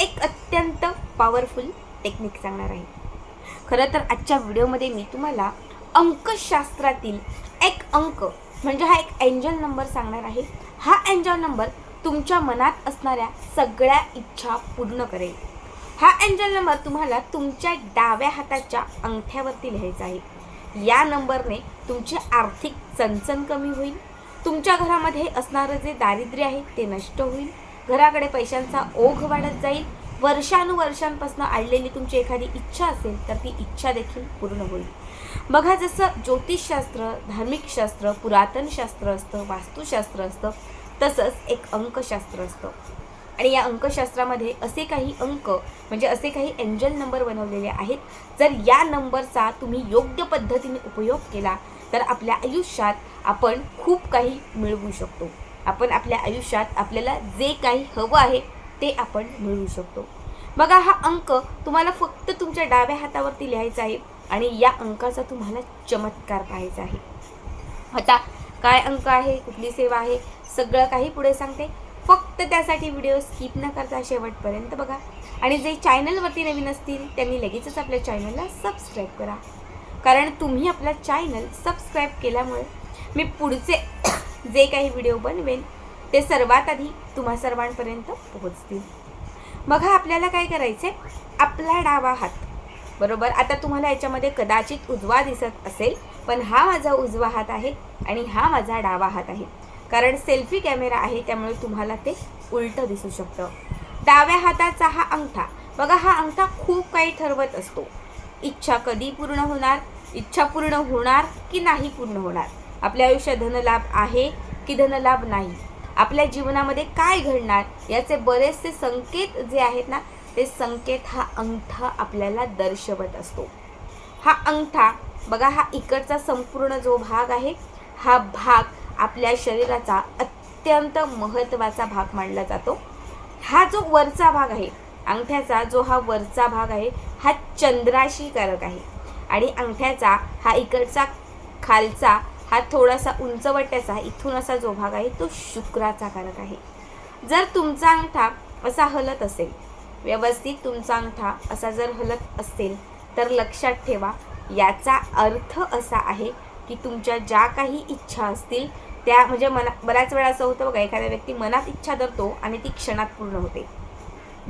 एक अत्यंत powerful technique सांगणार आहे. खरं तर आजच्या व्हिडिओमध्ये मी तुम्हाला अंकशास्त्रातील एक अंक म्हणजे हा एक एंजल नंबर सांगणार आहे. हा एंजल नंबर तुमच्या मनात असणाऱ्या सगळ्या इच्छा पूर्ण करेल. हा एंजल नंबर तुम्हाला तुमच्या डाव्या हाताच्या अंगठ्यावरती लिहायचा आहे. या नंबरने तुमची आर्थिक चणचण कमी होईल. तुमच्या घरामध्ये असणारं जे दारिद्र्य आहे ते नष्ट होईल. घराकडे पैशांचा ओघ वाढत जाईल. वर्षानुवर्षांपासून आणलेली तुमची एखादी इच्छा असेल तर ती इच्छा देखील पूर्ण होईल. बघा जसं ज्योतिषशास्त्र धार्मिक शास्त्र पुरातन शास्त्र असतं वास्तुशास्त्र असतं तसंच एक अंकशास्त्र असतं. आणि या अंकशास्त्रामध्ये असे काही अंक म्हणजे असे काही एंजल नंबर बनवलेले आहेत. जर या नंबरचा तुम्ही योग्य पद्धतीने उपयोग केला तर आपल्या आयुष्यात आपण खूप काही मिळवू शकतो. आपण आपल्या आयुष्यात आपल्याला जे काही हवं आहे ते आपण मिळवू शकतो. बघा हा अंक तुम्हाला फक्त तुमच्या डाव्या हातावरती लिहायचा आहे आणि या अंकाचा तुम्हाला चमत्कार पाहायचा आहे. आता काय अंक आहे कुठली सेवा आहे सगळं काही पुढे सांगते. फक्त त्यासाठी व्हिडिओ स्किप न करता शेवटपर्यंत बघा. आणि जे चॅनलवरती नवीन असतील त्यांनी लगेचच आपल्या चॅनलला सबस्क्राईब करा. कारण तुम्ही आपला चॅनल सबस्क्राईब केल्यामुळे मी पुढचे जे काही व्हिडिओ बनवेन ते सर्वात आधी तुम्हा सर्वांपर्यंत पोहोचतील. बघा आपल्याला काय करायचं आहे आपला डावा हात. बरोबर? आता तुम्हाला याच्यामध्ये कदाचित उजवा दिसत असेल पण हा माझा उजवा हात आहे आणि हा माझा डावा हात आहे. कारण सेल्फी कॅमेरा आहे त्यामुळे तुम्हाला ते उलटं दिसू शकतं. डाव्या हाताचा हा अंगठा. बघा हा अंगठा खूप काही ठरवत असतो. इच्छा कधी पूर्ण होणार? इच्छा पूर्ण होणार की नाही पूर्ण होणार? आपल्या आयुष्यात धनलाभ आहे की धनलाभ नाही? आपल्या जीवनामध्ये काय घडणार? याचे बरेचसे संकेत जे आहेत ना ते संकेत हा अंगठा आपल्याला दर्शवत असतो. हा अंगठा बघा हा इकडचा संपूर्ण जो भाग आहे हा भाग आपल्या शरीराचा अत्यंत महत्त्वाचा भाग मानला जातो. हा जो वरचा भाग आहे अंगठ्याचा जो हा वरचा भाग आहे हा चंद्राशी कारक आहे. आणि अंगठ्याचा हा इकडचा खालचा हा थोडासा उंचवट्याचा इथून असा जो भाग आहे तो शुक्राचा कारक आहे. जर तुमचा अंगठा असा हलत असेल व्यवस्थित तुमचा अंगठा असा जर हलत असेल तर लक्षात ठेवा याचा अर्थ असा आहे की तुमच्या ज्या काही इच्छा असतील त्या म्हणजे मना बऱ्याच वेळा असं होतं बघा एखाद्या व्यक्ती मनात इच्छा धरतो आणि ती क्षणात पूर्ण होते.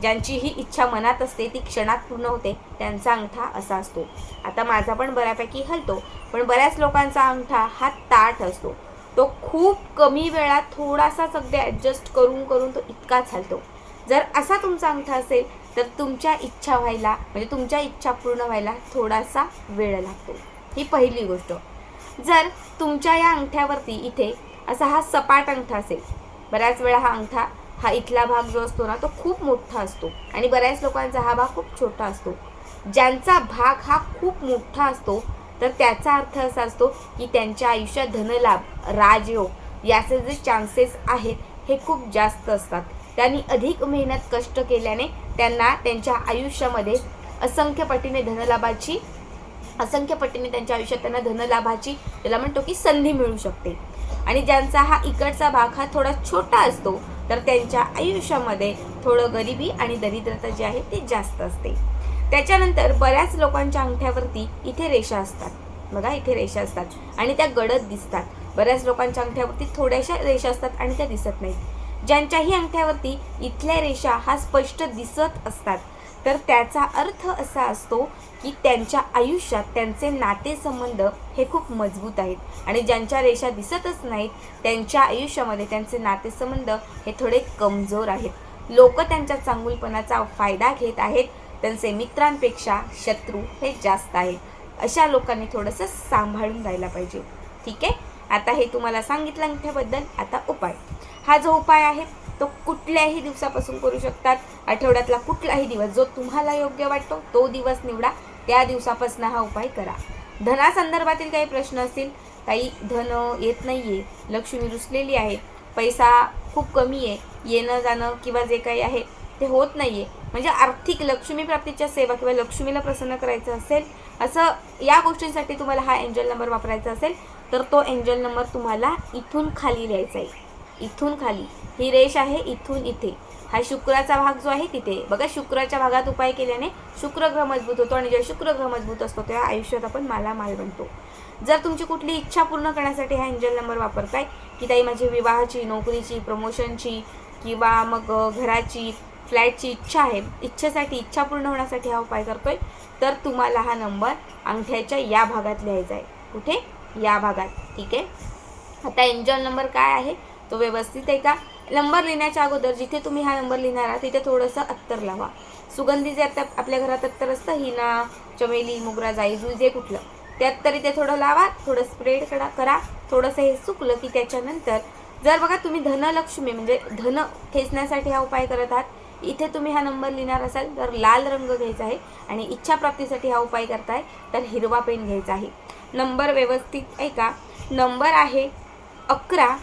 ज्यांची ही इच्छा मनात असते ती क्षणात पूर्ण होते त्यांचा अंगठा असा असतो. आता माझा पण बऱ्यापैकी हलतो पण बऱ्याच लोकांचा अंगठा हा ताठ असतो. तो खूप कमी वेळात थोडासाच अगदी ॲडजस्ट करून करून तो इतकाच हलतो. जर असा तुमचा अंगठा असेल तर तुमच्या इच्छा व्हायला म्हणजे तुमच्या इच्छा पूर्ण व्हायला थोडासा वेळ लागतो. ही पहिली गोष्ट. जर तुमच्या या अंगठ्यावरती इथे असा हा सपाट अंगठा असेल बऱ्याच वेळा हा अंगठा हा इथला भाग जो असतो ना तो खूप मोठा असतो. आणि बऱ्याच लोकांचा हा भाग खूप छोटा असतो. ज्यांचा भाग हा खूप मोठा असतो तर त्याचा अर्थ असा असतो की त्यांच्या आयुष्यात धनलाभ राजयोग याचे जे चान्सेस आहेत हे खूप जास्त असतात. त्यांनी अधिक मेहनत कष्ट केल्याने त्यांना त्यांच्या आयुष्यामध्ये असंख्य पटीने धनलाभाची असंख्य पटीने त्यांच्या आयुष्यात त्यांना धनलाभाची त्याला म्हणतो की संधी मिळू शकते. आणि ज्यांचा हा इकडचा भाग हा थोडा छोटा असतो तर त्यांच्या आयुष्यामध्ये थोडं गरिबी आणि दरिद्रता जी आहे ती जास्त असते. त्याच्यानंतर बऱ्याच लोकांच्या अंगठ्यावरती इथे रेषा असतात. बघा इथे रेषा असतात. आणि त्या गडद दिसतात. बऱ्याच लोकांच्या अंगठ्यावरती थोड्याशा रेषा असतात आणि त्या दिसत नाहीत. ज्यांच्याही अंगठ्यावरती इथल्या रेषा हा स्पष्ट दिसत असतात तर त्याचा अर्थ असा असतो की त्यांच्या आयुष्यात त्यांचे नातेसंबंध हे खूप मजबूत आहेत. आणि ज्यांच्या रेषा दिसतच नाहीत त्यांच्या आयुष्यामध्ये त्यांचे नातेसंबंध हे थोडे कमजोर आहेत. लोक त्यांच्या चांगुलपणाचा फायदा घेत आहेत. त्यांचे मित्रांपेक्षा शत्रू हे जास्त आहेत. अशा लोकांनी थोडंसं सांभाळून राहायला पाहिजे. ठीक आहे? आता हे तुम्हाला सांगितलं अंगठ्याबद्दल. आता उपाय. हा जो उपाय आहे तो कुठल्याही दिवसापासून करू शकतात. आठवड्यातला कुठलाही दिवस जो तुम्हाला योग्य वाटतो तो दिवस निवडा. त्या दिवसापासून हा उपाय करा. धनासंदर्भातील काही प्रश्न असतील काही धन येत नाही आहे लक्ष्मी रुसलेली आहे पैसा खूप कमी आहे येणं जाणं किंवा जे काही आहे ते होत नाही आहे म्हणजे आर्थिक लक्ष्मी प्राप्तीच्या सेवा किंवा लक्ष्मीला प्रसन्न करायचं असेल असं या गोष्टींसाठी तुम्हाला हा एंजल नंबर वापरायचा असेल तर तो एंजल नंबर तुम्हाला इथून खाली लिहायचा आहे. इथून खाली. ही रेष आहे इथून इथे. हा शुक्राचा भाग जो आहे तिथे. बघा शुक्राच्या भागात उपाय केल्याने शुक्रग्रह मजबूत होतो आणि जेव्हा शुक्रग्रह मजबूत असतो तेव्हा आयुष्यात आपण मालामाल बनतो. जर तुमची कुठली इच्छा पूर्ण करण्यासाठी हा एंजल नंबर वापरताय की ताई माझी विवाहाची नोकरीची प्रमोशनची किंवा मग घराची फ्लॅटची इच्छा आहे इच्छेसाठी इच्छा पूर्ण होण्यासाठी हा उपाय करतोय तर तुम्हाला हा नंबर अंगठ्याच्या या भागात लिहायचा आहे. कुठे? या भागात. ठीक आहे? आता एंजल नंबर काय आहे? तो व्यवस्थित आहे का? नंबर लिहिण्याच्या अगोदर जिथे तुम्ही हा नंबर लिहिणार आहात तिथे थोडंसं अत्तर लावा. सुगंधी जे आता आपल्या घरात अत्तर असतं हिना चमेली मोगरा जाई जुई जे कुठलं त्यात तरी ते थोडं लावा थोडं स्प्रेड करा करा. थोडंसं हे सुकलं की त्याच्यानंतर जर बघा तुम्ही धनलक्ष्मी म्हणजे धन खेचण्यासाठी हा उपाय करत आहात इथे तुम्ही हा नंबर लिहिणार असाल तर लाल रंग घ्यायचा आहे आणि इच्छाप्राप्तीसाठी हा उपाय करताय तर हिरवा पेन घ्यायचा आहे. नंबर व्यवस्थित ऐका नंबर आहे अकरा.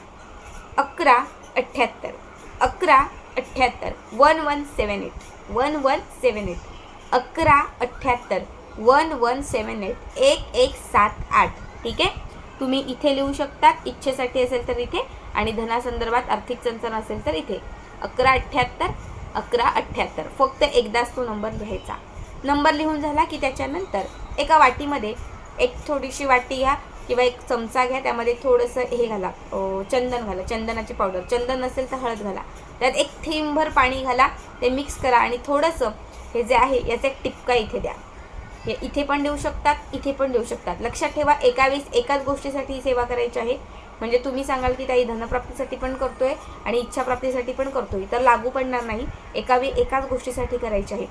अकरा अठ्ठ्याहत्तर अकरा अठ्ठ्याहत्तर one one seven eight. One one seven eight. अकरा अठ्ठ्याहत्तर वन वन सेवन एट. एक एक सात आठ. ठीक आहे? तुम्ही इथे लिहू शकतात. इच्छेसाठी असेल तर इथे. आणि धनासंदर्भात आर्थिक चणचण असेल तर इथे. अकरा अठ्ठ्याहत्तर अकरा अठ्ठ्याहत्तर फक्त एकदाच तो नंबर लिहायचा. नंबर लिहून झाला की त्याच्यानंतर एका वाटीमध्ये एक थोडीशी वाटी घ्या. किंवा एक चमचा घ्या त्यामध्ये थोडंसं हे घाला चंदन घाला चंदनाची पावडर. चंदन नसेल तर हळद घाला. त्यात एक थेंबभर पाणी घाला ते मिक्स करा आणि थोडंसं हे जे आहे याचा एक टिपका इथे द्या. हे इथे पण देऊ शकतात इथे पण देऊ शकतात. लक्षात ठेवा एका वेळेस एकाच गोष्टीसाठी ही सेवा करायची आहे. म्हणजे तुम्ही सांगाल की ताई धनप्राप्तीसाठी पण करतोय आणि इच्छाप्राप्तीसाठी पण करतोय. तर लागू पडणार नाही. एका वे एकाच गोष्टीसाठी करायची आहे.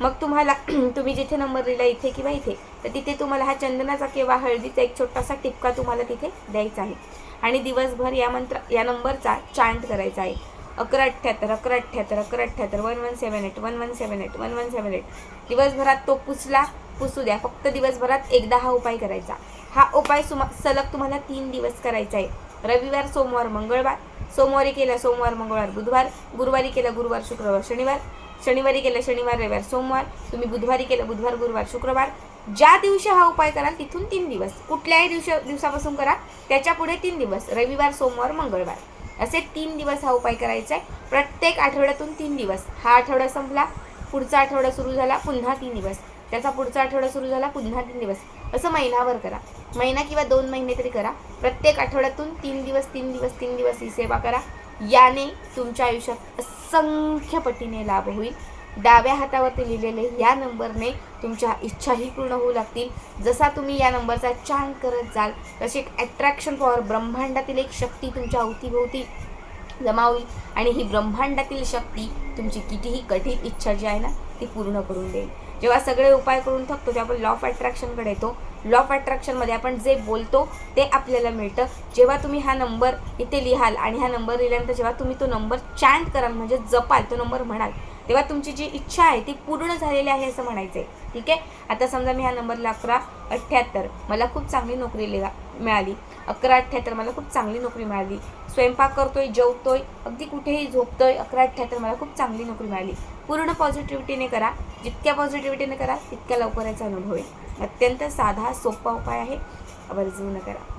मग तुम्हाला तुम्ही जिथे नंबर लिहिला इथे किंवा इथे तर तिथे तुम्हाला हा चंदनाचा किंवा हळदीचा एक छोटासा टिपका तुम्हाला तिथे द्यायचा आहे. आणि दिवसभर या मंत्र या नंबरचा चांट करायचा आहे. अकरा अठ्ठ्याहत्तर अकरा अठ्ठ्याहत्तर अकरा अठ्ठ्याहत्तर one one seven eight one one seven eight one one seven eight दिवसभरात तो पुसला पुसू द्या. फक्त दिवसभरात एकदा हा उपाय करायचा. हा उपाय सुमा सलग तुम्हाला तीन दिवस करायचा आहे. रविवार सोमवार मंगळवार. सोमवारी केला सोमवार मंगळवार बुधवार. गुरुवारी केला गुरुवार शुक्रवार शनिवार. शनिवारी केला शनिवार रविवार सोमवार. तुम्ही बुधवारी केला बुधवार गुरुवार शुक्रवार. ज्या दिवशी हा उपाय कराल तिथून तीन दिवस. कुठल्याही दिवशी दिवसापासून करा त्याच्या पुढे तीन दिवस. रविवार सोमवार मंगळवार. असे तीन दिवस हा उपाय करायचा आहे प्रत्येक आठवड्यातून तीन दिवस. हा आठवडा संपला पुढचा आठवडा सुरू झाला पुन्हा तीन दिवस. त्याचा पुढचा आठवडा सुरू झाला पुन्हा तीन दिवस. असं महिनाभर करा. महिना किंवा दोन महिने तरी करा. प्रत्येक आठवड्यातून तीन दिवस तीन दिवस तीन दिवस ही सेवा करा. याने तुमच्या आयुष्यात असंख्य पटीने लाभ होईल. डाव्या हातावरती लिहिलेले या नंबरने तुमच्या इच्छाही पूर्ण होऊ लागतील. जसा तुम्ही या नंबरचा चांग करत जाल तशी एक अट्रॅक्शन पॉवर ब्रह्मांडातील एक शक्ती तुमच्या अवतीभोवती जमा होईल आणि ही ब्रह्मांडातील शक्ती तुमची कितीही कठीण इच्छा जी आहे ना ती पूर्ण करून देईल. जेव्हा सगळे उपाय करून थकतो तेव्हा आपण लॉ ऑफ अट्रॅक्शनकडे येतो. लॉ ऑफ अट्रॅक्शनमध्ये आपण जे बोलतो ते आपल्याला मिळतं. जेव्हा तुम्ही हा नंबर इथे लिहाल आणि हा नंबर लिहिल्यानंतर जेव्हा तुम्ही तो नंबर चॅन्ट कराल म्हणजे जपाल तो नंबर म्हणाल तेव्हा तुमची जी इच्छा आहे ती पूर्ण झालेली आहे असं म्हणायचं आहे ठीक आहे? आता समजा मी हा नंबरला अकरा अठ्ठ्याहत्तर मला खूप चांगली नोकरी लिहा मिळाली. अकरा अठ्ठ्याहत्तर मला खूप चांगली नोकरी मिळाली. स्वयंपाक करतोय जेवतोय अगदी कुठेही झोपतोय अकरा अठ्ठ्याहत्तर मला खूप चांगली नोकरी मिळाली. पूर्ण पॉझिटिव्हिटीने करा. जितक्या पॉझिटिव्हिटीने करा तितक्या लवकर याचा अनुभव आहे. अत्यंत साधा सोपा उपाय आहे. आवर्जून करा.